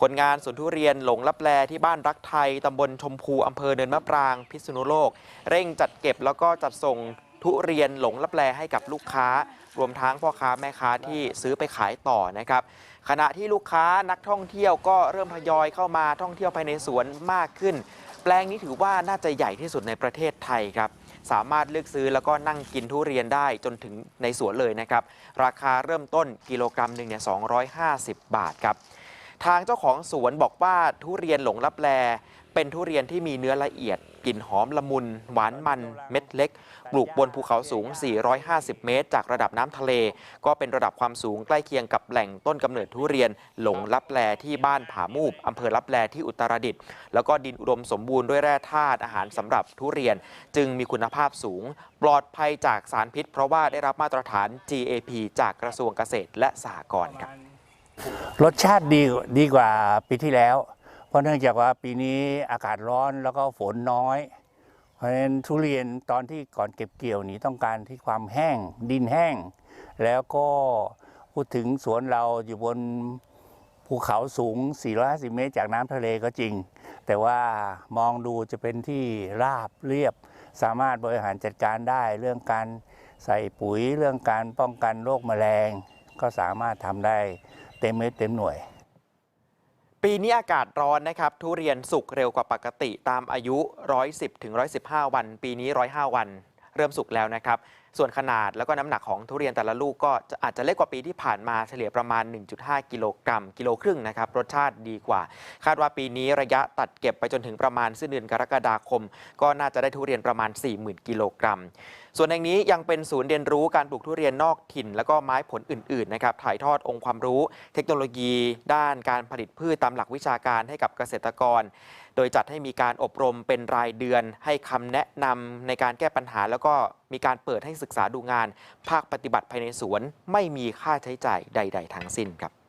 คนงานสวนทุเรียนหลงลับแลที่บ้านรักไทยตำบลชมพูอำเภอเนินมะปราง พิษณุโลก เร่งจัดเก็บแล้วก็จัดส่งทุเรียนหลงลับแลให้กับลูกค้า รวมทั้งพ่อค้าแม่ค้าที่ซื้อไปขายต่อนะครับขณะที่ลูกค้านักท่องเที่ยวก็เริ่มทยอยเข้ามาท่องเที่ยวภายในสวนมากขึ้น แปลงนี้ถือว่าน่าจะใหญ่ที่สุดในประเทศไทยครับสามารถเลือกซื้อแล้วก็นั่งกินทุเรียนได้จนถึงในสวนเลยนะครับ ราคาเริ่มต้นกิโลกรัมหนึ่งเนี่ย250 บาทครับ ทางเจ้าของสวนบอกว่าทุเรียนหลงลับแล เป็นทุเรียนที่มีเนื้อละเอียดกลิ่นหอมละมุน หวานมันเม็ดเล็ก ปลูกบนภูเขาสูง 450 เมตร จากระดับน้ำทะเล ก็เป็นระดับความสูงใกล้เคียงกับแหล่งต้นกำเนิดทุเรียนหลงลับแลที่บ้านผามูบอำเภอลับแลที่อุตรดิตถ์แล้วก็ดินอุดมสมบูรณ์ด้วยแร่ธาตุอาหารสำหรับทุเรียน จึงมีคุณภาพสูง ปลอดภัยจากสารพิษ เพราะว่าได้รับมาตรฐาน GAP จากกระทรวงเกษตรและสหกรณ์ครับ รสชาติดีดีกว่าปีที่แล้ว เพราะเนื่องจากว่าปีนี้อากาศร้อนแล้วก็ฝนน้อย เพราะฉะนั้นทุเรียนตอนที่ก่อนเก็บเกี่ยวนี้ต้องการที่ความแห้งดินแห้ง แล้วก็พูดถึงสวนเราอยู่บนภูเขาสูง 450 เมตรจากน้ำทะเลก็จริง แต่ว่ามองดูจะเป็นที่ราบเรียบ สามารถบริหารจัดการได้เรื่องการใส่ปุ๋ยเรื่องการป้องกันโรคแมลง ก็สามารถทำได้เต็มเม็ดเต็มหน่วย ปีนี้อากาศร้อนนะครับ ทุเรียนสุกเร็วกว่าปกติตามอายุ 110ถึง115 วัน ปีนี้ 105 วัน เริ่มสุกแล้วนะครับส่วนขนาดแล้วก็น้ำหนักของทุเรียนแต่ละลูกก็อาจจะเล็กกว่าปีที่ผ่านมาเฉลี่ยประมาณ 1.5 กิโลกรัมกิโลครึ่งนะครับรสชาติดีกว่า คาดว่าปีนี้ระยะตัดเก็บไปจนถึงประมาณสิ้นเดือนกรกฎาคม ก็น่าจะได้ทุเรียนประมาณ 40,000 กิโลกรัม ส่วนแห่งนี้ยังเป็นศูนย์เรียนรู้การปลูกทุเรียนนอกถิ่น แล้วก็ไม้ผลอื่นๆนะครับถ่ายทอดองค์ความรู้ เทคโนโลยี ด้านการผลิตพืชตามหลักวิชาการให้กับเกษตรกร โดยจัดให้มีการอบรมเป็นรายเดือน ให้คำแนะนำในการแก้ปัญหาแล้วก็ มีการเปิดให้ศึกษาดูงาน ภาคปฏิบัติภายในสวน ไม่มีค่าใช้จ่ายใด ๆ ทั้งสิ้นครับ